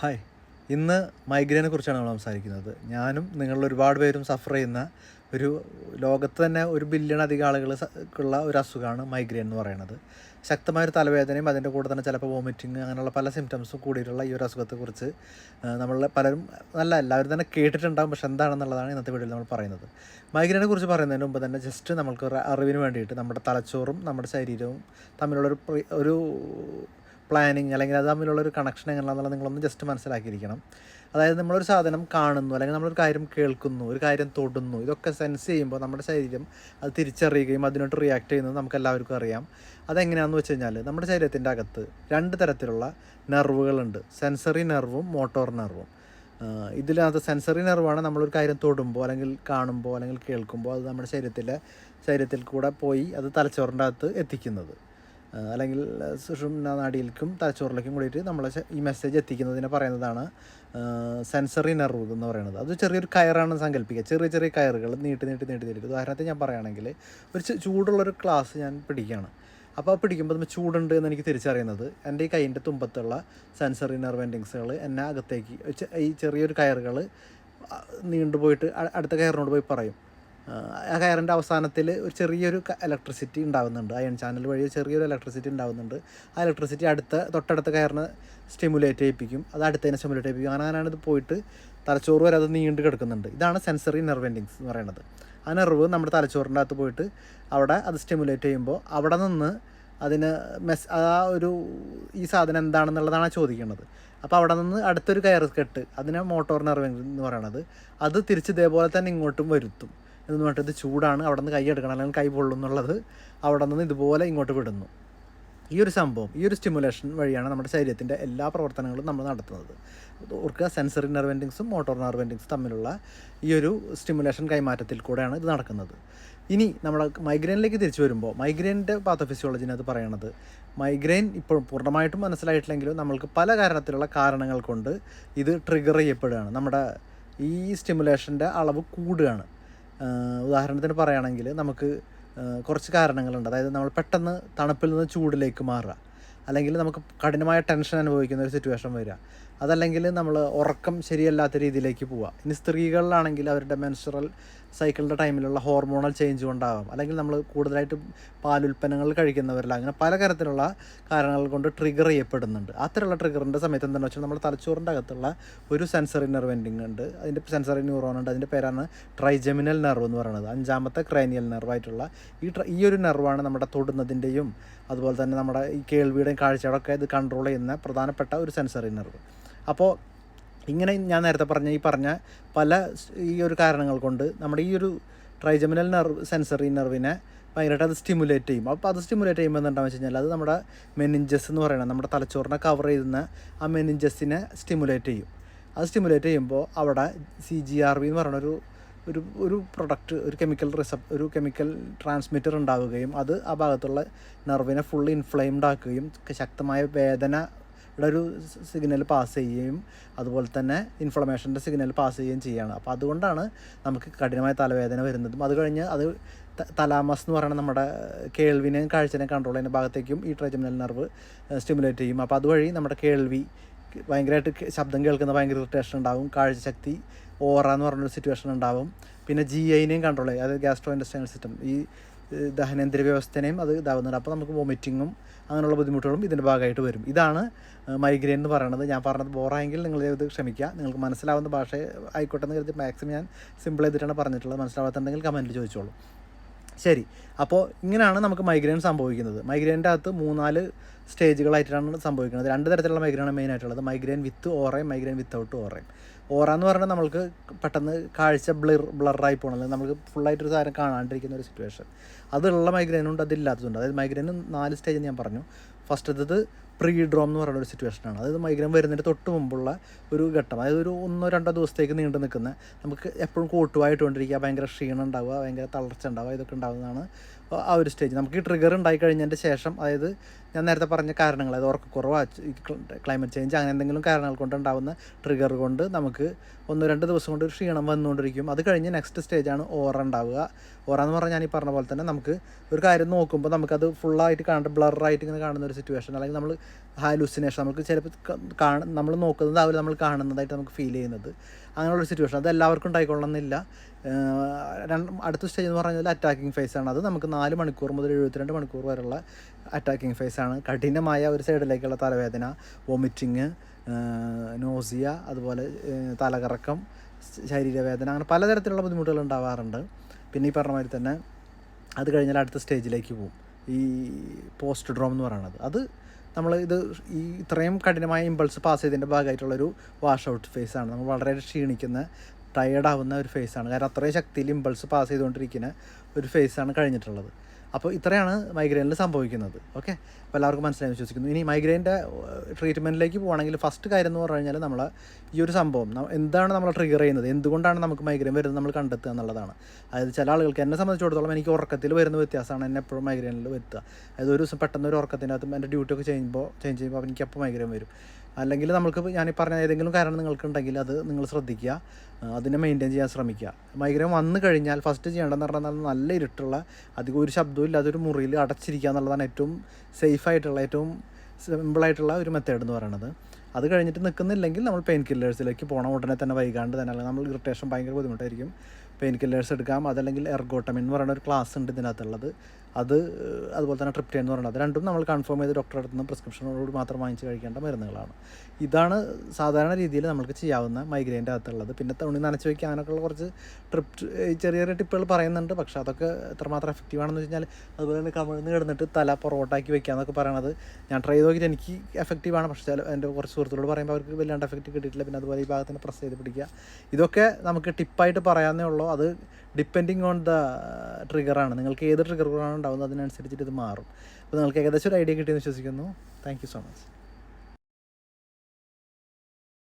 Hi. ഇന്ന് മൈഗ്രെയിനെ കുറിച്ചാണ് നമ്മൾ സംസാരിക്കുന്നത്. ഞാനും നിങ്ങളിൽ ഒരുപാട് പേരും സഫർ ചെയ്യുന്ന ഒരു ലോകത്ത് തന്നെ ഒരു ബില്യൺ അധികം ആളുകൾ ഉള്ള ഒരു അസുഖമാണ് മൈഗ്രെയിൻ എന്ന് പറയുന്നത്. ശക്തമായൊരു തലവേദനയും അതിന്റെ കൂടെ തന്നെ ചിലപ്പോൾ വോമിറ്റിങ് അങ്ങനെയുള്ള പല സിംറ്റംസും കൂടിയിട്ടുള്ള ഈ ഒരു അസുഖത്തെക്കുറിച്ച് നമ്മൾ പലരും നല്ല എല്ലാവരും തന്നെ കേട്ടിട്ടുണ്ടാകും പക്ഷെ എന്താണെന്നുള്ളതാണ് ഇന്നത്തെ വീഡിയോയിൽ നമ്മൾ പറയുന്നത്. മൈഗ്രെയിനെ കുറിച്ച് പറയുന്നതിന് മുമ്പ് തന്നെ ജസ്റ്റ് നമുക്ക് അറിവിന് വേണ്ടിയിട്ട് നമ്മുടെ തലച്ചോറും നമ്മുടെ ശരീരവും തമ്മിലുള്ളൊരു ഒരു ഒരു പ്ലാനിങ് അല്ലെങ്കിൽ അത് തമ്മിലുള്ള ഒരു കണക്ഷൻ എങ്ങനെയാണെന്നുള്ളത് നിങ്ങളൊന്ന് ജസ്റ്റ് മനസ്സിലാക്കിയിരിക്കണം. അതായത് നമ്മളൊരു സാധനം കാണുന്നു അല്ലെങ്കിൽ നമ്മളൊരു കാര്യം കേൾക്കുന്നു ഒരു കാര്യം തൊടുന്നു ഇതൊക്കെ സെൻസ് ചെയ്യുമ്പോൾ നമ്മുടെ ശരീരം അത് തിരിച്ചറിയുകയും അതിനോട്ട് റിയാക്ട് ചെയ്യുന്നത് നമുക്ക് എല്ലാവർക്കും അറിയാം. അതെങ്ങനെയാണെന്ന് വെച്ച് കഴിഞ്ഞാൽ നമ്മുടെ ശരീരത്തിന്റെ അകത്ത് രണ്ട് തരത്തിലുള്ള നെർവുകളുണ്ട് സെൻസറി നെർവും മോട്ടോർ നെർവും ഇതിലകത്ത് സെൻസറി നെർവാണ് നമ്മളൊരു കാര്യം തൊടുമ്പോൾ അല്ലെങ്കിൽ കാണുമ്പോൾ അല്ലെങ്കിൽ കേൾക്കുമ്പോൾ അത് നമ്മുടെ ശരീരത്തിലെ ശരീരത്തിൽ കൂടെ പോയി അത് തലച്ചോറിന്റെ അകത്ത് എത്തിക്കുന്നത്. അല്ലെങ്കിൽ സുഷുമ്ന നാടിയിലേക്കും തലച്ചോറിലേക്കും കൂടിയിട്ട് നമ്മളെ ഈ മെസ്സേജ് എത്തിക്കുന്നതിനെ പറയുന്നതാണ് സെൻസറി നെർവ് എന്ന് പറയുന്നത്. അത് ചെറിയൊരു കയറാണ് സങ്കല്പിക്കുക. ചെറിയ ചെറിയ കയറുകൾ നീട്ടി നീട്ടി നീട്ടി നീട്ടി ഉദാഹരണത്തിന് ഞാൻ പറയുകയാണെങ്കിൽ ഒരു ചൂടുള്ളൊരു ക്ലാസ് ഞാൻ പിടിക്കുകയാണ്. അപ്പോൾ പിടിക്കുമ്പോൾ നമ്മൾ ചൂടുണ്ട് എന്ന് എനിക്ക് തിരിച്ചറിയുന്നത്. എന്റെ ഈ കൈയിന്റെ തുമ്പത്തുള്ള സെൻസറി നെർവ് എൻഡിങ്സുകൾ എന്നെ അകത്തേക്ക് ഈ ചെറിയൊരു കയറുകൾ നീണ്ടുപോയിട്ട് അടുത്ത കയറിനോട് പോയി പറയും. ആ, കയറിന്റെ അവസാനത്തിൽ ഒരു ചെറിയൊരു ഇലക്ട്രിസിറ്റി ഉണ്ടാകുന്നുണ്ട് അയൺ ചാനൽ വഴി ചെറിയൊരു ഇലക്ട്രിസിറ്റി ഉണ്ടാകുന്നുണ്ട് ആ ഇലക്ട്രിസിറ്റി അടുത്ത തൊട്ടടുത്ത കയറിനെ സ്റ്റിമുലേറ്റ് ചെയ്യിപ്പിക്കും. അത് അടുത്തതിനെ സ്റ്റിമുലേറ്റ് ചെയ്യിപ്പിക്കും. അങ്ങനെ അങ്ങനെയാണ് ഇത് പോയിട്ട് തലച്ചോറ് വരെ അത് നീണ്ടു കിടക്കുന്നുണ്ട്. ഇതാണ് സെൻസറി നെർവെൻഡിങ്സ് എന്ന് പറയുന്നത്. ആ നെർവ് നമ്മുടെ തലച്ചോറിന്റെ അകത്ത് പോയിട്ട് അവിടെ അത് സ്റ്റിമുലേറ്റ് ചെയ്യുമ്പോൾ അവിടെ നിന്ന് അതിന് മെസ് ആ ഒരു ഈ സാധനം എന്താണെന്നുള്ളതാണ് ചോദിക്കുന്നത്. അപ്പോൾ അവിടെ നിന്ന് അടുത്തൊരു കയർ കെട്ട് അതിനെ മോട്ടോർ നെർവ് എന്ന് പറയണത്. അത് തിരിച്ച് ഇതേപോലെ തന്നെ ഇങ്ങോട്ടും വരുത്തും. എന്ന് പറഞ്ഞിട്ട് ഇത് ചൂടാണ്. അവിടെ നിന്ന് കൈ എടുക്കണം അല്ലെങ്കിൽ കൈ പൊള്ളും എന്നുള്ളത് അവിടെ നിന്ന് ഇതുപോലെ ഇങ്ങോട്ട് വിടുന്നു. ഈ ഒരു സംഭവം ഈ ഒരു സ്റ്റിമുലേഷൻ വഴിയാണ് നമ്മുടെ ശരീരത്തിന്റെ എല്ലാ പ്രവർത്തനങ്ങളും നമ്മൾ നടത്തുന്നത്. ഓർക്കുക സെൻസറി നെർവെന്റിങ്സും മോട്ടോർ നെർവെന്റിങ്സും തമ്മിലുള്ള ഈ ഒരു സ്റ്റിമുലേഷൻ കൈമാറ്റത്തിൽ കൂടെയാണ് ഇത് നടക്കുന്നത്. ഇനി നമ്മൾ മൈഗ്രെയിനിലേക്ക് തിരിച്ചു വരുമ്പോൾ മൈഗ്രെയിന്റെ പാത്തോഫിസിയോളജിനകത്ത് പറയണത് മൈഗ്രെയിൻ ഇപ്പോൾ പൂർണമായിട്ടും മനസ്സിലായിട്ടില്ലെങ്കിലും നമ്മൾക്ക് പല കാരണത്തിലുള്ള കാരണങ്ങൾ കൊണ്ട് ഇത് ട്രിഗർ ചെയ്യപ്പെടുകയാണ്. നമ്മുടെ ഈ സ്റ്റിമുലേഷന്റെ അളവ് കൂടുകയാണ്. ഉദാഹരണത്തിന് പറയുകയാണെങ്കിൽ നമുക്ക് കുറച്ച് കാരണങ്ങളുണ്ട്. അതായത് നമ്മൾ പെട്ടെന്ന് തണുപ്പിൽ നിന്ന് ചൂടിലേക്ക് മാറുക. അല്ലെങ്കിൽ നമുക്ക് കഠിനമായ ടെൻഷൻ അനുഭവിക്കുന്ന ഒരു സിറ്റുവേഷൻ വരിക. അതല്ലെങ്കിൽ നമ്മൾ ഉറക്കം ശരിയല്ലാത്ത രീതിയിലേക്ക് പോവുക. ഇനി സ്ത്രീകളിലാണെങ്കിൽ അവരുടെ മെൻസ്ട്രൽ സൈക്കിളിന്റെ ടൈമിലുള്ള ഹോർമോണൽ ചേഞ്ച് കൊണ്ടാവാം. അല്ലെങ്കിൽ നമ്മൾ കൂടുതലായിട്ട് പാലുൽപ്പന്നങ്ങൾ കഴിക്കുന്നവരിൽ അങ്ങനെ പല തരത്തിലുള്ള കാരണങ്ങൾ കൊണ്ട് ട്രിഗർ ചെയ്യപ്പെടുന്നുണ്ട്. അത്തരമുള്ള ട്രിഗറിന്റെ സമയത്ത് എന്താണെന്ന് വെച്ചാൽ നമ്മുടെ തലച്ചോറിന്റെ അകത്തുള്ള ഒരു സെൻസറി നെർവ് എൻഡിങ് ഉണ്ട്. അതിന്റെ സെൻസറി ന്യൂറോൺ ഉണ്ട്. അതിന്റെ പേരാണ് ട്രൈജമിനൽ നെർവ് എന്ന് പറയുന്നത്. അഞ്ചാമത്തെ ക്രൈനിയൽ നെർവായിട്ടുള്ള ഈ ഈ ഒരു നെർവാണ് നമ്മുടെ തൊടുന്നതിന്റെയും അതുപോലെ തന്നെ നമ്മുടെ ഈ കേൾവിയുടെയും കാഴ്ചയുടെ ഒക്കെ ഇത് കൺട്രോൾ ചെയ്യുന്ന പ്രധാനപ്പെട്ട ഒരു സെൻസറി നെർവ് അപ്പോൾ ഇങ്ങനെ ഞാൻ നേരത്തെ പറഞ്ഞ ഈ പറഞ്ഞ പല ഈ ഒരു കാരണങ്ങൾ കൊണ്ട് നമ്മുടെ ഈ ഒരു ട്രൈജമിനൽ നെർവ് സെൻസറി നെർവിനെ ഭയങ്കരമായിട്ട് അത് സ്റ്റിമുലേറ്റ് ചെയ്യും. അപ്പോൾ അത് സ്റ്റിമുലേറ്റ് ചെയ്യുമ്പോൾ എന്താണെന്ന് വെച്ച് കഴിഞ്ഞാൽ അത് നമ്മുടെ മെനിഞ്ചസ് എന്ന് പറയുന്നത് നമ്മുടെ തലച്ചോറിനെ കവർ ചെയ്യുന്ന ആ മെനിഞ്ചസിനെ സ്റ്റിമുലേറ്റ് ചെയ്യും. അത് സ്റ്റിമുലേറ്റ് ചെയ്യുമ്പോൾ അവിടെ സി ജി ആർ വി എന്ന് പറയുന്ന ഒരു ഒരു ഒരു പ്രൊഡക്റ്റ് ഒരു കെമിക്കൽ റിസപ് ഒരു കെമിക്കൽ ട്രാൻസ്മിറ്റർ ഉണ്ടാവുകയും അത് ആ ഭാഗത്തുള്ള നെർവിനെ ഫുള്ള് ഇൻഫ്ലെയിംഡ് ആക്കുകയും ശക്തമായ വേദന ഒരു സിഗ്നൽ പാസ് ചെയ്യുകയും അതുപോലെ തന്നെ ഇൻഫ്ലമേഷന്റെ സിഗ്നൽ പാസ് ചെയ്യുകയും ചെയ്യുകയാണ്. അപ്പോൾ അതുകൊണ്ടാണ് നമുക്ക് കഠിനമായ തലവേദന വരുന്നതും. അത് കഴിഞ്ഞ് അത് തലാമസ് എന്ന് പറയുന്ന നമ്മുടെ കേൾവിനെയും കാഴ്ചനെയും കൺട്രോൾ ചെയ്യുന്ന ഭാഗത്തേക്കും ഈ ട്രൈജമിനൽ നെർവ് സ്റ്റിമുലേറ്റ് ചെയ്യും. അപ്പോൾ അതുവഴി നമ്മുടെ കേൾവി ഭയങ്കരമായിട്ട് ശബ്ദം കേൾക്കുന്ന ഭയങ്കര ഇറിറ്റേഷൻ ഉണ്ടാവും. കാഴ്ചശക്തി ഓറ എന്ന് പറഞ്ഞൊരു സിറ്റുവേഷൻ ഉണ്ടാവും. പിന്നെ ജി ഐനെയും കൺട്രോൾ ചെയ്യും. അതായത് ഗ്യാസ്ട്രോ ഇൻഡസ്ട്രിയൽ സിസ്റ്റം ഈ ദഹനേന്ദ്രിയ വ്യവസ്ഥനെയും അത് ഇതാവുന്നുണ്ട്. അപ്പോൾ നമുക്ക് വോമിറ്റിങ്ങും അങ്ങനെയുള്ള ബുദ്ധിമുട്ടുകളും ഇതിന്റെ ഭാഗമായിട്ട് വരും. ഇതാണ് മൈഗ്രെയിൻ എന്ന് പറയുന്നത് ഞാൻ പറഞ്ഞത് ബോറായെങ്കിൽ നിങ്ങൾ ഇത് ക്ഷമിക്കുക. നിങ്ങൾക്ക് മനസ്സിലാവുന്ന ഭാഷ ആയിക്കോട്ടെ എന്ന് കരുതി മാക്സിമം ഞാൻ സിമ്പിൾ ചെയ്തിട്ടാണ് പറഞ്ഞിട്ടുള്ളത്. മനസ്സിലാവാത്തുണ്ടെങ്കിൽ കമന്റിൽ ചോദിച്ചോളൂ. ശരി. അപ്പോൾ ഇങ്ങനെയാണ് നമുക്ക് മൈഗ്രെയിൻ സംഭവിക്കുന്നത്. മൈഗ്രെയിന്റെ അകത്ത് മൂന്നാൽ സ്റ്റേജുകളായിട്ടാണ് സംഭവിക്കുന്നത്. രണ്ട് തരത്തിലുള്ള മൈഗ്രെയിനാണ് മെയിൻ ആയിട്ടുള്ളത്. മൈഗ്രെയിൻ വിത്ത് ഓറയും മൈഗ്രെയിൻ വിത്തൗട്ട് ഓറയും ഓറ എന്ന് പറഞ്ഞാൽ നമുക്ക് പെട്ടെന്ന് കാഴ്ച ബ്ലർ ബ്ലറായി പോകണം നമുക്ക് ഫുള്ളായിട്ടൊരു സാധനം കാണാണ്ടിരിക്കുന്ന ഒരു സിറ്റുവേഷൻ അതുള്ള മൈഗ്രെയിനുണ്ട് അതില്ലാത്തതുണ്ട്. അതായത് മൈഗ്രെയിൻ നാല് സ്റ്റേജ് ഞാൻ പറഞ്ഞു. ഫസ്റ്റത്തത് പ്രീ ഡ്രോം എന്ന് പറയുന്ന ഒരു സിറ്റുവേഷനാണ് അതായത് മൈഗ്രെയിൻ വരുന്നതിന് തൊട്ട് മുമ്പുള്ള ഒരു ഘട്ടം. അതായത് ഒരു ഒന്നോ രണ്ടോ ദിവസത്തേക്ക് നീണ്ടു നിൽക്കുന്ന നമുക്ക് എപ്പോഴും കോട്ടുമായിട്ടുകൊണ്ടിരിക്കുക ഭയങ്കര ക്ഷീണം ഉണ്ടാവുക ഭയങ്കര തളർച്ച ഉണ്ടാവുക ഇതൊക്കെ ഉണ്ടാകുന്നതാണ് ആ ഒരു സ്റ്റേജ് നമുക്ക് ഈ ട്രിഗർ ഉണ്ടായി കഴിഞ്ഞതിന്റെ ശേഷം അതായത് ഞാൻ നേരത്തെ പറഞ്ഞ കാരണങ്ങൾ അത് ഉറക്കക്കുറവ് ക്ലൈമറ്റ് ചേഞ്ച് അങ്ങനെ എന്തെങ്കിലും കാരണങ്ങൾ കൊണ്ടുണ്ടാകുന്ന ട്രിഗർ കൊണ്ട് നമുക്ക് ഒന്ന് രണ്ട് ദിവസം കൊണ്ട് ക്ഷീണം വന്നുകൊണ്ടിരിക്കും. അത് കഴിഞ്ഞ് നെക്സ്റ്റ് സ്റ്റേജാണ് ഓറ ഉണ്ടാവുക. ഓറ എന്ന് പറഞ്ഞാൽ ഞാൻ ഈ പറഞ്ഞ പോലെ തന്നെ നമുക്ക് ഒരു കാര്യം നോക്കുമ്പോൾ നമുക്കത് ഫുള്ളായിട്ട് കാണേണ്ട ബ്ലറായിട്ട് ഇങ്ങനെ കാണുന്ന ഒരു സിറ്റുവേഷൻ അല്ലെങ്കിൽ നമ്മൾ ഹാലൂസിനേഷൻ നമുക്ക് ചിലപ്പോൾ കാണ നമ്മൾ നോക്കുന്നത് അവർ നമ്മൾ കാണുന്നതായിട്ട് നമുക്ക് ഫീൽ ചെയ്യുന്നത്. അങ്ങനെയുള്ള ഒരു സിറ്റുവേഷൻ അത് എല്ലാവർക്കും ഉണ്ടായിക്കൊള്ളണമെന്നില്ല. അടുത്ത സ്റ്റേജ് എന്ന് പറഞ്ഞാൽ അറ്റാക്കിംഗ് ഫേസ് ആണ്. അത് നമുക്ക് നാല് മണിക്കൂർ മുതൽ എഴുപത്തിരണ്ട് മണിക്കൂർ വരെയുള്ള അറ്റാക്കിംഗ് ഫേസ് ആണ്. കഠിനമായ ഒരു സൈഡിലേക്കുള്ള തലവേദന വോമിറ്റിങ് നോസിയ അതുപോലെ തലകറക്കം ശരീരവേദന അങ്ങനെ പലതരത്തിലുള്ള ബുദ്ധിമുട്ടുകൾ ഉണ്ടാവാറുണ്ട്. പിന്നെ ഈ പറഞ്ഞ മാതിരി തന്നെ അത് കഴിഞ്ഞാൽ അടുത്ത സ്റ്റേജിലേക്ക് പോകും. ഈ പോസ്റ്റ് ഡ്രോം എന്ന് പറയുന്നത്. അത് നമ്മൾ ഇത് ഈ ഇത്രയും കഠിനമായ ഇമ്പൾസ് പാസ് ചെയ്തതിന്റെ ഭാഗമായിട്ടുള്ളൊരു വാഷ് ഔട്ട് ഫേസ് ആണ്. നമ്മൾ വളരെ ക്ഷീണിക്കുന്ന ടയേർഡ് ആവുന്ന ഒരു ഫേസ് ആണ്. കാരണം അത്രയും ശക്തിയിൽ ഇമ്പൾസ് പാസ് ചെയ്തുകൊണ്ടിരിക്കുന്ന ഒരു ഫേസ് ആണ് കഴിഞ്ഞിട്ടുള്ളത്. അപ്പോൾ ഇത്രയാണ് മൈഗ്രെയിനിൽ സംഭവിക്കുന്നത്. ഓക്കെ അപ്പോൾ എല്ലാവർക്കും മനസ്സിലായി വിശ്വസിക്കുന്നു. ഇനി മൈഗ്രെയിന്റെ ട്രീറ്റ്മെന്റിലേക്ക് പോകണമെങ്കിൽ ഫസ്റ്റ് കാര്യം എന്ന് പറഞ്ഞു കഴിഞ്ഞാൽ നമ്മൾ ഈ ഒരു സംഭവം എന്താണ് നമ്മൾ ട്രിഗർ ചെയ്യുന്നത്? എന്തുകൊണ്ടാണ് നമുക്ക് മൈഗ്രെയിൻ വരുന്നത് നമ്മൾ കണ്ടെത്തുക എന്നുള്ളതാണ്. അതായത് ചില ആളുകൾക്ക് എന്നെ സംബന്ധിച്ചിടത്തോളം എനിക്ക് ഉറക്കത്തിൽ വരുന്ന വ്യത്യാസമാണ് എന്നെ എപ്പോഴും മൈഗ്രെയിനിൽ വരുത്തുക. അതായത് ഒരു ദിവസം പെട്ടെന്ന് ഒരു ഉറക്കത്തിനകത്ത് എന്റെ ഡ്യൂട്ടി ഒക്കെ ചെയ്യുമ്പോൾ ചേഞ്ച് ചെയ്യുമ്പോൾ എനിക്ക് അപ്പോൾ മൈഗ്രെയിൻ വരും. അല്ലെങ്കിൽ നമ്മൾക്ക് ഞാൻ പറഞ്ഞ ഏതെങ്കിലും കാരണം നിങ്ങൾക്കുണ്ടെങ്കിൽ അത് നിങ്ങൾ ശ്രദ്ധിക്കുക അതിനെ മെയിന്റെയിൻ ചെയ്യാൻ ശ്രമിക്കുക. മൈഗ്രെയിൻ വന്നു കഴിഞ്ഞാൽ ഫസ്റ്റ് ചെയ്യേണ്ടതെന്ന് പറഞ്ഞാൽ നല്ല ഇരുട്ടുള്ള അധികം ഒരു ശബ്ദവും ഇല്ലാതെ ഒരു മുറിയിൽ അടച്ചിരിക്കുക എന്നുള്ളതാണ് ഏറ്റവും സേഫായിട്ടുള്ള ഏറ്റവും സിമ്പിളായിട്ടുള്ള ഒരു മെത്തേഡ് എന്ന് പറയുന്നത്. അത് കഴിഞ്ഞിട്ട് നിൽക്കുന്നില്ലെങ്കിൽ നമ്മൾ പെയിൻ കില്ലേഴ്സിലേക്ക് പോകണം ഉടനെ തന്നെ വൈകാണ്ട് തന്നെ അല്ലെങ്കിൽ നമ്മൾ ഇറിറ്റേഷൻ ഭയങ്കര ബുദ്ധിമുട്ടായിരിക്കും. പെയിൻ കില്ലേഴ്സ് എടുക്കാം അതല്ലെങ്കിൽ എർഗോട്ടമിൻ എന്ന് പറയുന്ന ഒരു ക്ലാസ് ഉണ്ട് ഇതിനകത്തുള്ളത്. അത് അതുപോലെ തന്നെ ട്രിപ്റ്റൈൻ എന്ന് പറയുന്നത്. അത് രണ്ടും നമ്മൾ കൺഫേം ചെയ്ത് ഡോക്ടറെ അടുത്ത് നിന്ന് പ്രിസ്ക്രിപ്ഷനോട് മാത്രം വാങ്ങിച്ച് കഴിക്കേണ്ട മരുന്നുകളാണ്. ഇതാണ് സാധാരണ രീതിയിൽ നമുക്ക് ചെയ്യാവുന്ന മൈഗ്രെയിന്റെ അകത്തുള്ളത്. പിന്നെ തുണി നനച്ച് വയ്ക്കുക അങ്ങനെയൊക്കെയുള്ള കുറച്ച് ട്രിപ്പ് ചെറിയ ചെറിയ ടിപ്പുകൾ പറയുന്നുണ്ട്. പക്ഷേ അതൊക്കെ എത്രമാത്രം എഫക്റ്റീവ് ആണെന്ന് വെച്ച് കഴിഞ്ഞാൽ അതുപോലെ തന്നെ കമിഴ്ന്ന് കിടന്നിട്ട് തല പൊറോട്ടാക്കി വയ്ക്കുക എന്നൊക്കെ പറയണത് ഞാൻ ട്രൈ ചെയ്ത് നോക്കിയിട്ട് എനിക്ക് എഫക്റ്റീവ് ആണ്. പക്ഷേ ചില എന്റെ കുറച്ച് സുഹൃത്തുക്കളോട് പറയുമ്പോൾ അവർക്ക് വല്ലാണ്ട് എഫക്റ്റ് കിട്ടിയിട്ടില്ല. പിന്നെ അതുപോലെ ഈ ഭാഗത്തിന് പ്രസ് ചെയ്ത് പിടിക്കുക. ഇതൊക്കെ നമുക്ക് ടിപ്പായിട്ട് പറയാമെന്നേ ഉള്ളൂ. അത് ഡിപ്പെൻഡിങ് ഓൺ ദ ട്രിഗറാണ്. നിങ്ങൾക്ക് ഏത് ട്രിഗറാണ് ഉണ്ടാവുന്നത് അതിനനുസരിച്ചിട്ട് ഇത് മാറും. അപ്പോൾ നിങ്ങൾക്ക് ഏകദേശം ഒരു ഐഡിയ കിട്ടിയെന്ന് വിശ്വസിക്കുന്നു. Thank so much.